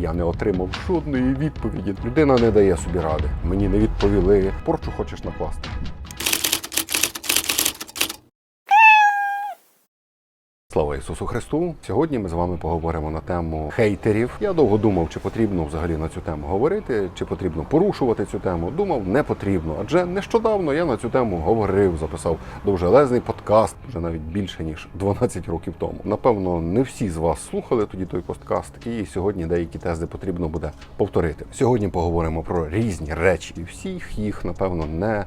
Я не отримав жодної відповіді. Людина не дає собі ради. Мені не відповіли. Порчу хочеш накласти. Слава Ісусу Христу! Сьогодні ми з вами поговоримо на тему хейтерів. Я довго думав, чи потрібно взагалі на цю тему говорити, чи потрібно порушувати цю тему. Думав, не потрібно. Адже нещодавно я на цю тему говорив, записав довжелезний подкаст, вже навіть більше ніж 12 років тому. Напевно, не всі з вас слухали тоді той подкаст, і сьогодні деякі тези потрібно буде повторити. Сьогодні поговоримо про різні речі, і всіх їх напевно не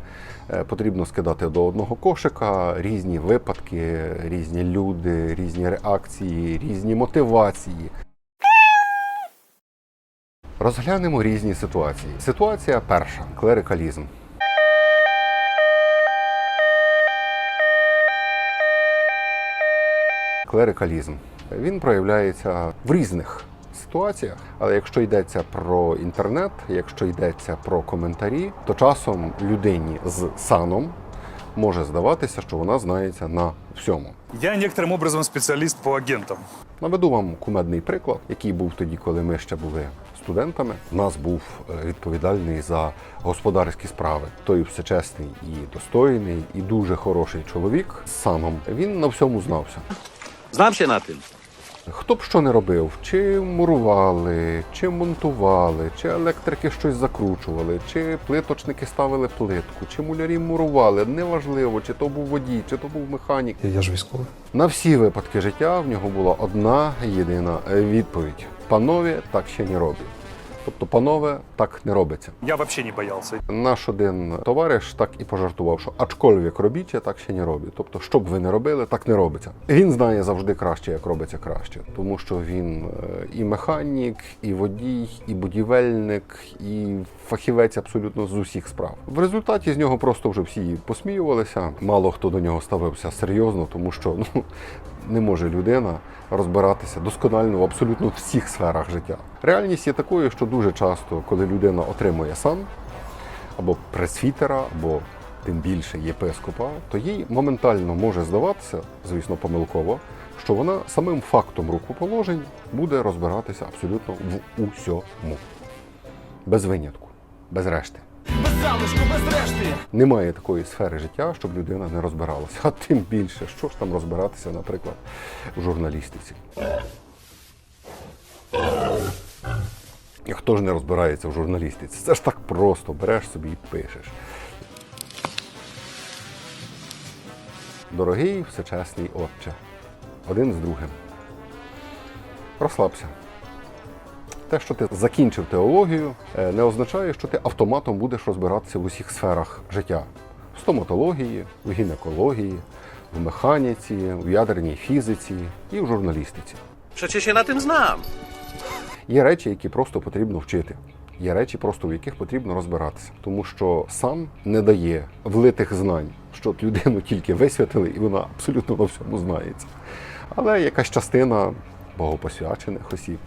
е, потрібно скидати до одного кошика. Різні випадки, різні люди, різні реакції, різні мотивації. Розглянемо різні ситуації. Ситуація перша клерикалізм. Клерикалізм. Він проявляється в різних ситуаціях, але якщо йдеться про інтернет, якщо йдеться про коментарі, то часом людині з саном може здаватися, що вона знається на всьому. Я ніяким образом спеціаліст по агентам. Наведу вам кумедний приклад, який був тоді, коли ми ще були студентами. У нас був е, відповідальний за господарські справи. Той всечесний і достойний, і дуже хороший чоловік з саном. Він на всьому знався. Знав ще на тим? Хто б що не робив, чи мурували, чи монтували, чи електрики щось закручували, чи плиточники ставили плитку, чи мулярі мурували, неважливо, чи то був водій, чи то був механік. Я ж військовий. На всі випадки життя в нього була одна єдина відповідь: панові так ще не роблять. Тобто, панове, так не робиться. Я вообще не боялся. Наш один товариш так і пожартував, що ачкольвік робіть, так ще не робить. Тобто, що б ви не робили, так не робиться. Він знає завжди краще, як робиться краще, тому що він е, і механік, і водій, і будівельник, і фахівець абсолютно з усіх справ. В результаті з нього просто вже всі посміювалися. Мало хто до нього ставився серйозно, тому що ну не може людина розбиратися досконально в абсолютно всіх сферах життя. Реальність є такою, що дуже часто, коли людина отримує сан або пресвітера, або тим більше єпископа, то їй моментально може здаватися, звісно, помилково, що вона самим фактом рукоположень буде розбиратися абсолютно в усьому. Без винятку, без решти. Немає такої сфери життя, щоб людина не розбиралася. А тим більше, що ж там розбиратися, наприклад, в журналістиці. Хто ж не розбирається в журналістиці? Це ж так просто, береш собі і пишеш. Дорогий всечесний отче, один з другим. Розслабся. Те, що ти закінчив теологію, е, не означає, що ти автоматом будеш розбиратися в усіх сферах життя: в стоматології, в гінекології, в механіці, в ядерній фізиці і в журналістиці. Що ще на тим знав? Є речі, які просто потрібно вчити. Є речі, просто в яких потрібно розбиратися, тому що сам не дає влитих знань, щоб людину тільки висвятили, і вона абсолютно на всьому знається. Але якась частина богопосвячених осіб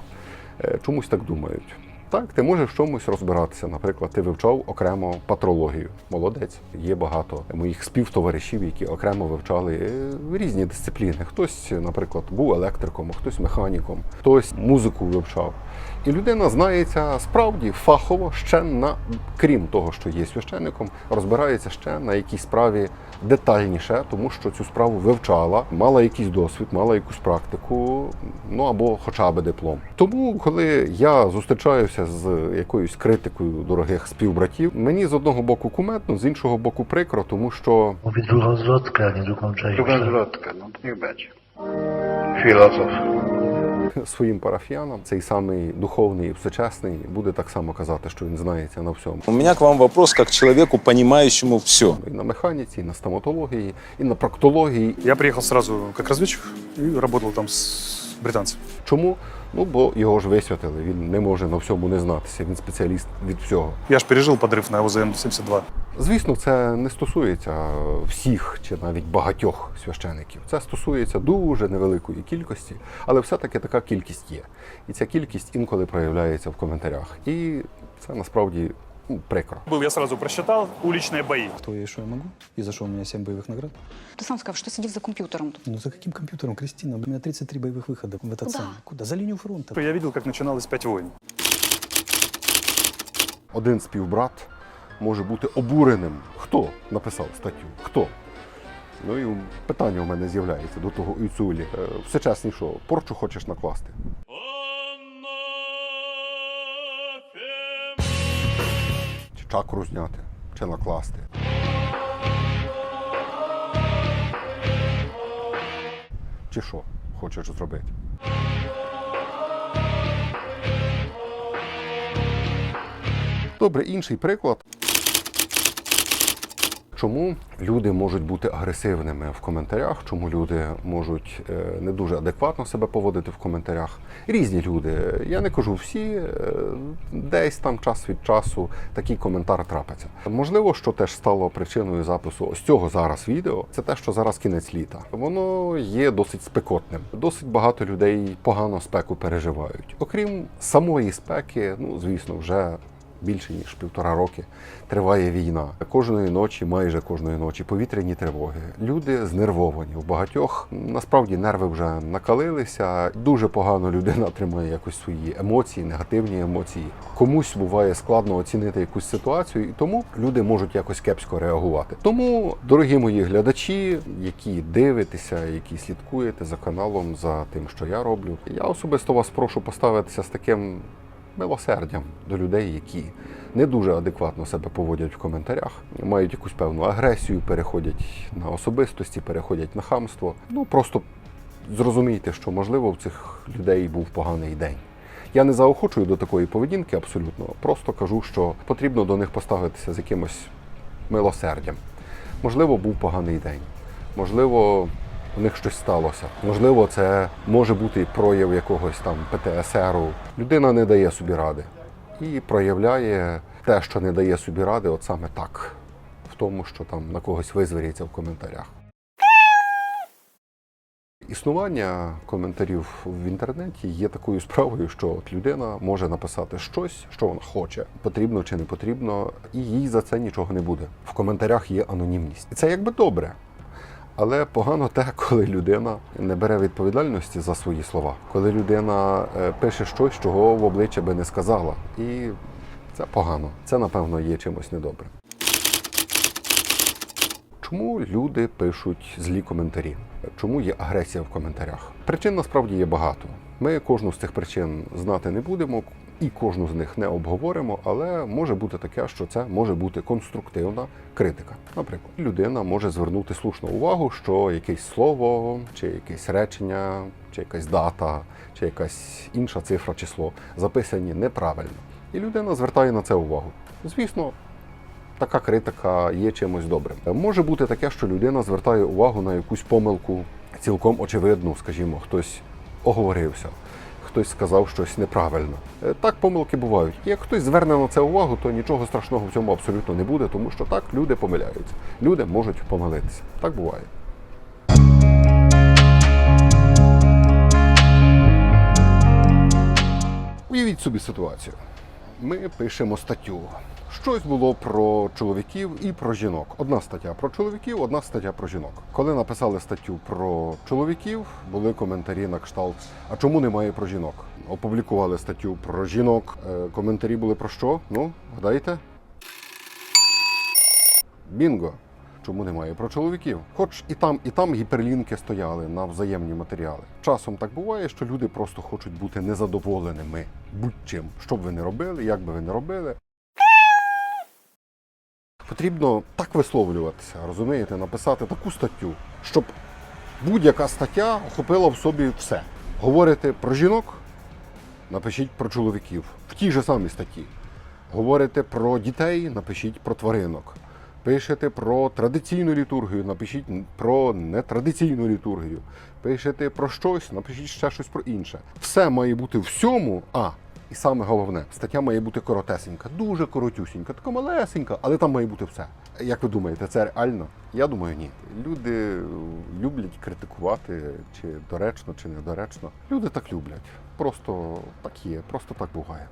чомусь так думають. Так, ти можеш в чомусь розбиратися. Наприклад, ти вивчав окремо патрологію. Молодець. Є багато моїх співтоваришів, які окремо вивчали е, різні дисципліни. Хтось, наприклад, був електриком, хтось механіком, хтось музику вивчав. І людина знається справді фахово ще на крім того, що є священником, розбирається ще на якійсь справі детальніше, тому що цю справу вивчала, мала якийсь досвід, мала якусь практику, ну або хоча б диплом. Тому, коли я зустрічаюся з якоюсь критикою дорогих співбратів, мені з одного боку куметно, з іншого боку прикро, тому що zwrotkę, a nie drugą część. Druga zwrotka, no niech będzie. Filozof. Своїм парафіянам цей самий духовний і всечесний буде так само казати, що він знається на всьому. У мене к вам вопрос як чоловіку, понімаючому понимающему все. І на механіці, і на стоматології, і на проктології. Я приїхав одразу як розвідчик і працював там з британцем. Чому? Ну бо його ж висвятили. Він не може на всьому не знатися. Він спеціаліст від всього. Я ж пережив подрив на ОЗМ-72. Звісно, це не стосується всіх чи навіть багатьох священиків. Це стосується дуже невеликої кількості, але все-таки така кількість є. І ця кількість інколи проявляється в коментарях. І це насправді ну, прикро. Был, я сразу просчитал уличные бои. Кто я и что я могу? И за что у меня 7 боевых наград? Ты сам сказал, что сидел за компьютером. тут. Ну за каким компьютером, Кристина? У меня 33 боевых выхода в этот Куда? самый. Куда? За линию фронта. Я видел, как начиналось «Пять войн». один співбрат може бути обуреним. Хто написав статтю? Хто? Ну і питання у мене з'являється до того Іцулі. Е, Все чесні, що порчу хочеш накласти. Чакру зняти, чи накласти. Чи що хочеш зробити? Добре, інший приклад. Чому люди можуть бути агресивними в коментарях? Чому люди можуть е, не дуже адекватно себе поводити в коментарях? Різні люди. Я не кажу всі, е, десь там час від часу такий коментар трапиться. Можливо, що теж стало причиною запису ось цього зараз відео. Це те, що зараз кінець літа. Воно є досить спекотним. Досить багато людей погано спеку переживають. Окрім самої спеки, ну звісно, вже більше ніж півтора роки триває війна. Кожної ночі, майже кожної ночі, повітряні тривоги. Люди знервовані. У багатьох насправді нерви вже накалилися. Дуже погано людина тримає якось свої емоції, негативні емоції. Комусь буває складно оцінити якусь ситуацію, і тому люди можуть якось кепсько реагувати. Тому, дорогі мої глядачі, які дивитеся, які слідкуєте за каналом, за тим, що я роблю, я особисто вас прошу поставитися з таким милосердям до людей, які не дуже адекватно себе поводять в коментарях, мають якусь певну агресію, переходять на особистості, переходять на хамство. Ну просто зрозумійте, що можливо в цих людей був поганий день. Я не заохочую до такої поведінки абсолютно, просто кажу, що потрібно до них поставитися з якимось милосердям. Можливо, був поганий день. Можливо, у них щось сталося. Можливо, це може бути прояв якогось там ПТСРу. Людина не дає собі ради і проявляє те, що не дає собі ради, от саме так, в тому, що там на когось визвіряється в коментарях. Існування коментарів в інтернеті є такою справою, що от людина може написати щось, що вона хоче, потрібно чи не потрібно, і їй за це нічого не буде. В коментарях є анонімність. І це якби добре. Але погано те, коли людина не бере відповідальності за свої слова, коли людина е, пише щось, чого в обличчя би не сказала. І це погано. Це, напевно, є чимось недобрим. Чому люди пишуть злі коментарі? Чому є агресія в коментарях? Причин насправді є багато. Ми кожну з цих причин знати не будемо і кожну з них не обговоримо, але може бути таке, що це може бути конструктивна критика. Наприклад, людина може звернути слушну увагу, що якесь слово, чи якесь речення, чи якась дата, чи якась інша цифра, число записані неправильно. І людина звертає на це увагу. Звісно, така критика є чимось добрим. Може бути таке, що людина звертає увагу на якусь помилку цілком очевидну, скажімо, хтось оговорився, хтось сказав щось неправильно. Е, Так помилки бувають. Як хтось зверне на це увагу, то нічого страшного в цьому абсолютно не буде, тому що так люди помиляються. Люди можуть помилитися. Так буває. Уявіть собі ситуацію. Ми пишемо статтю. Щось було про чоловіків і про жінок. Одна стаття про чоловіків, одна стаття про жінок. Коли написали статтю про чоловіків, були коментарі на кшталт. А чому немає про жінок? Опублікували статтю про жінок. Е, Коментарі були про що? Ну, гадайте? Бінго! Чому немає про чоловіків? Хоч і там, і там гіперлінки стояли на взаємні матеріали. Часом так буває, що люди просто хочуть бути незадоволеними будь-чим, що б ви не робили, як би ви не робили. Потрібно так висловлюватися, розумієте, написати таку статтю, щоб будь-яка стаття охопила в собі все. Говорите про жінок, напишіть про чоловіків в тій же самій статті. Говорите про дітей, напишіть про тваринок. Пишете про традиційну літургію, напишіть про нетрадиційну літургію. Пишете про щось, напишіть ще щось про інше. Все має бути всьому. А, і саме головне, стаття має бути коротесенька, дуже коротюсінька, така малесенька, але там має бути все. Як ви думаєте, це реально? Я думаю, ні. Люди люблять критикувати, чи доречно, чи недоречно. Люди так люблять. Просто так є, просто так буває.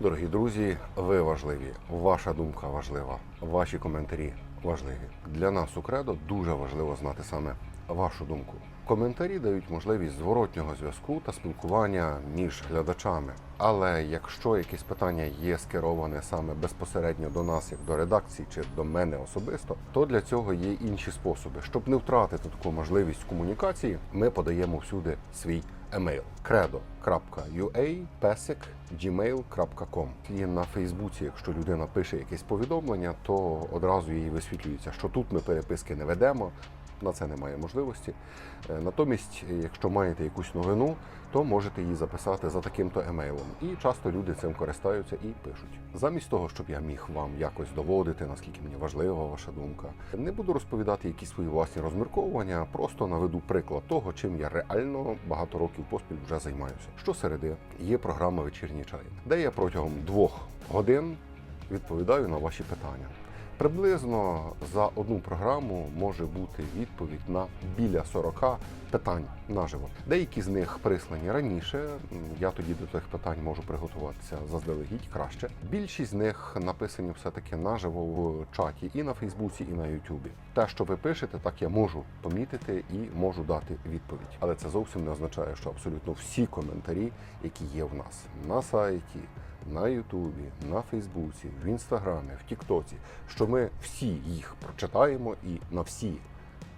Дорогі друзі, ви важливі. Ваша думка важлива. Ваші коментарі важливі. Для нас у кредо дуже важливо знати саме вашу думку. Коментарі дають можливість зворотнього зв'язку та спілкування між глядачами. Але якщо якесь питання є скероване саме безпосередньо до нас, як до редакції чи до мене особисто, то для цього є інші способи. Щоб не втратити таку можливість комунікації, ми подаємо всюди свій емейл credo.ua pesik І на Фейсбуці, якщо людина пише якесь повідомлення, то одразу їй висвітлюється, що тут ми переписки не ведемо. На це немає можливості. Е, Натомість, е, якщо маєте якусь новину, то можете її записати за таким-то емейлом. І часто люди цим користаються і пишуть. Замість того, щоб я міг вам якось доводити, наскільки мені важлива ваша думка, не буду розповідати якісь свої власні розмірковування, просто наведу приклад того, чим я реально багато років поспіль вже займаюся. Щосереди є програма Вечірній чай, де я протягом двох годин відповідаю на ваші питання. Приблизно за одну програму може бути відповідь на біля 40 питань наживо. Деякі з них прислані раніше. Я тоді до тих питань можу приготуватися заздалегідь краще. Більшість з них написані все-таки наживо в чаті і на Фейсбуці, і на Ютубі. Те, що ви пишете, так я можу помітити і можу дати відповідь. Але це зовсім не означає, що абсолютно всі коментарі, які є в нас на сайті, на Ютубі, на Фейсбуці, в Інстаграмі, в Тіктоці, що ми всі їх прочитаємо і на всі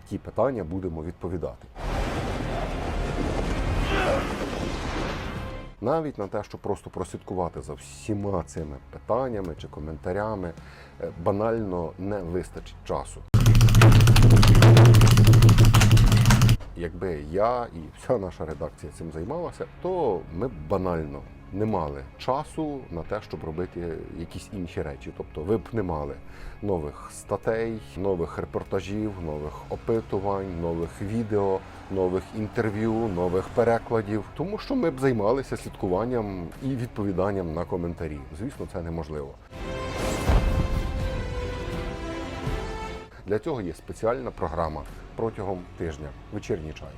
ті питання будемо відповідати. Навіть на те, щоб просто прослідкувати за всіма цими питаннями чи коментарями, е, банально не вистачить часу. Якби я і вся наша редакція цим займалася, то ми б банально не мали часу на те, щоб робити якісь інші речі. Тобто, ви б не мали нових статей, нових репортажів, нових опитувань, нових відео, нових інтерв'ю, нових перекладів, тому що ми б займалися слідкуванням і відповіданням на коментарі. Звісно, це неможливо. Для цього є спеціальна програма протягом тижня вечірній чай.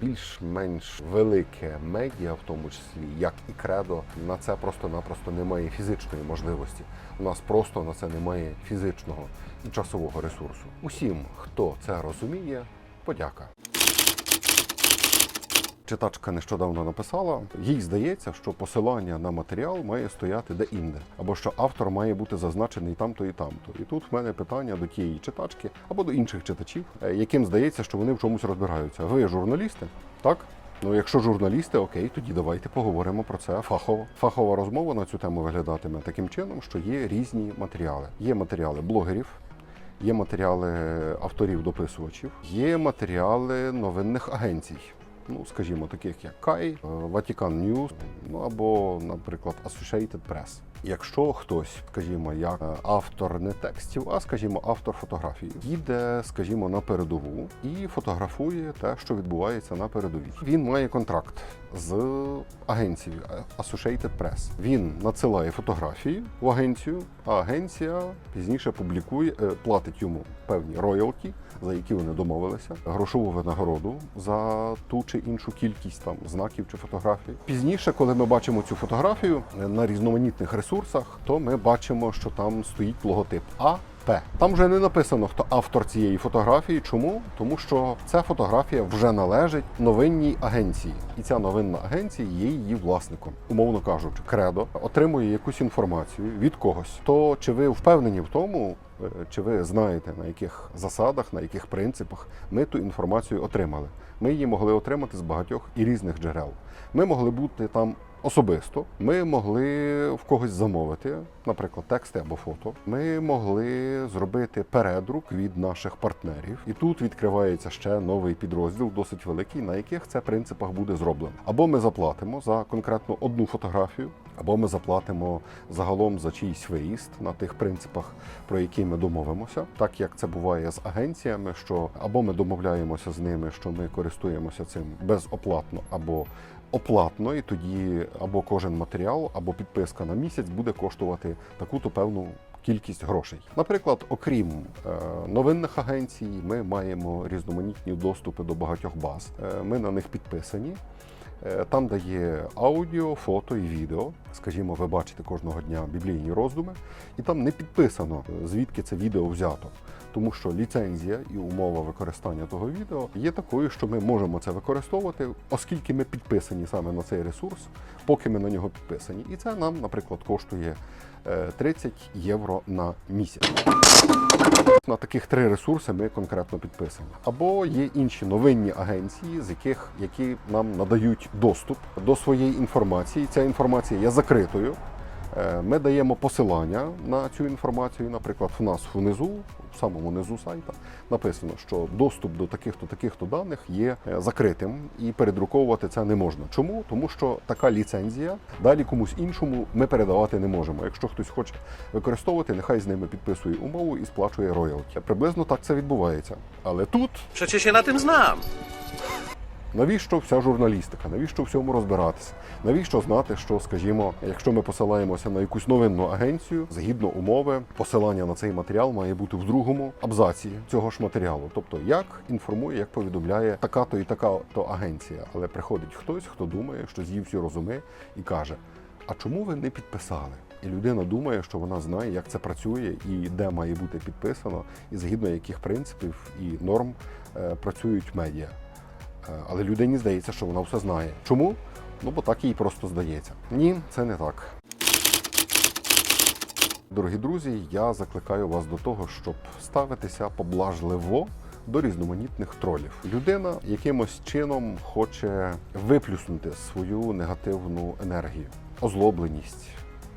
Більш-менш велике медіа, в тому числі як і кредо, на це просто-напросто немає фізичної можливості. У нас просто на це немає фізичного і часового ресурсу. Усім, хто це розуміє, подяка. Читачка нещодавно написала, їй здається, що посилання на матеріал має стояти де-інде, або що автор має бути зазначений там-то і там-то. І тут в мене питання до тієї читачки або до інших читачів, е, яким здається, що вони в чомусь розбираються. Ви журналісти? Так? Ну, якщо журналісти, окей, тоді давайте поговоримо про це фахово. Фахова розмова на цю тему виглядатиме таким чином, що є різні матеріали. Є матеріали блогерів, є матеріали авторів-дописувачів, є матеріали новинних агенцій. Ну, скажімо, таких як Кай, Vatican News, ну або, наприклад, Associated Press. Якщо хтось, скажімо, як е, автор не текстів, а скажімо, автор фотографії, їде, скажімо, на передову і фотографує те, що відбувається на передовій. Він має контракт з агенцією е, Associated Press. Він надсилає фотографії в агенцію, а агенція пізніше публікує, е, платить йому певні роялті, за які вони домовилися, грошову винагороду за ту чи іншу кількість там знаків чи фотографій. Пізніше, коли ми бачимо цю фотографію на різноманітних ресурсах, то ми бачимо, що там стоїть логотип А. П. Там вже не написано, хто автор цієї фотографії. Чому? Тому що ця фотографія вже належить новинній агенції, і ця новинна агенція є її власником. Умовно кажучи, кредо отримує якусь інформацію від когось. То чи ви впевнені в тому, е, чи ви знаєте на яких засадах, на яких принципах ми ту інформацію отримали? Ми її могли отримати з багатьох і різних джерел. Ми могли бути там особисто. Ми могли в когось замовити, наприклад, тексти або фото. Ми могли зробити передрук від наших партнерів, і тут відкривається ще новий підрозділ, досить великий, на яких це принципах буде зроблено. Або ми заплатимо за конкретно одну фотографію, або ми заплатимо загалом за чийсь виїзд на тих принципах, про які ми домовимося, так як це буває з агенціями, що або ми домовляємося з ними, що ми користуємося цим безоплатно, або оплатно, і тоді або кожен матеріал, або підписка на місяць буде коштувати таку-то певну кількість грошей. Наприклад, окрім е, новинних агенцій, ми маємо різноманітні доступи до багатьох баз. Е, ми на них підписані. Е, Там, де є аудіо, фото і відео, скажімо, ви бачите кожного дня біблійні роздуми, і там не підписано, звідки це відео взято. Тому що ліцензія і умова використання того відео є такою, що ми можемо це використовувати, оскільки ми підписані саме на цей ресурс, поки ми на нього підписані. І це нам, наприклад, коштує 30 євро на місяць. На таких три ресурси ми конкретно підписані. Або є інші новинні агенції, з яких які нам надають доступ до своєї інформації. Ця інформація є закритою. Е, Ми даємо посилання на цю інформацію. Наприклад, в нас внизу, в самому низу сайта, написано, що доступ до таких-то таких-то даних є е, закритим і передруковувати це не можна. Чому? Тому що така ліцензія далі комусь іншому ми передавати не можемо. Якщо хтось хоче використовувати, нехай з ними підписує умову і сплачує роялті. Приблизно так це відбувається. Але тут Przecież się na tym znam. Навіщо вся журналістика? Навіщо всьому розбиратися? Навіщо знати, що, скажімо, якщо ми посилаємося на якусь новинну агенцію, згідно умови, посилання на цей матеріал має бути в другому абзаці цього ж матеріалу. Тобто, як інформує, як повідомляє така-то і така-то агенція. Але приходить хтось, хто думає, що з'їв всі розуми, і каже: А чому ви не підписали? І людина думає, що вона знає, як це працює і де має бути підписано, і згідно яких принципів і норм е, працюють медіа. Е, Але людині здається, що вона все знає. Чому? Ну, бо так їй просто здається. Ні, це не так. Дорогі друзі, я закликаю вас до того, щоб ставитися поблажливо до різноманітних тролів. Людина якимось чином хоче виплюснути свою негативну енергію, озлобленість.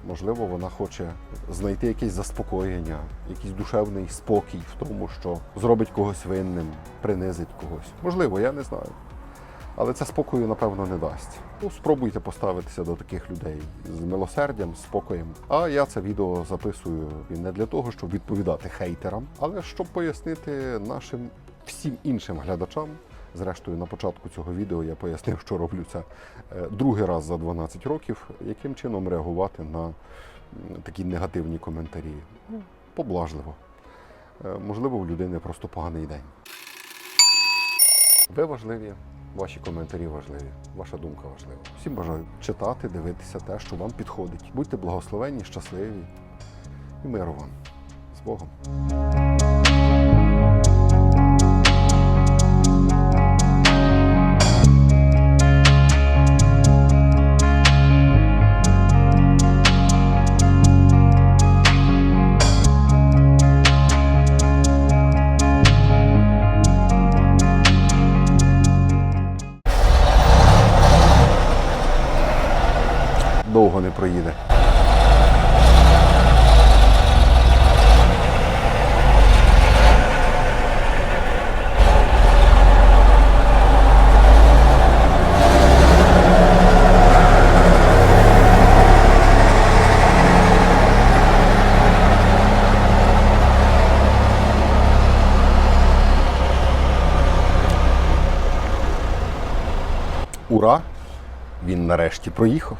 Можливо, вона хоче знайти якесь заспокоєння, якийсь душевний спокій в тому, що зробить когось винним, принизить когось. Можливо, я не знаю. Але це спокою, напевно, не дасть. Ну, спробуйте поставитися до таких людей з милосердям, спокоєм. А я це відео записую не для того, щоб відповідати хейтерам, але щоб пояснити нашим всім іншим глядачам. Зрештою, на початку цього відео я пояснив, що роблю це е, другий раз за 12 років, яким чином реагувати на такі негативні коментарі. Ну, поблажливо. Е, Можливо, у людини просто поганий день. Ви важливі, ваші коментарі важливі, ваша думка важлива. Всім бажаю читати, дивитися те, що вам підходить. Будьте благословенні, щасливі і миру вам. З Богом! Довго не проїде. Ура! Він нарешті проїхав.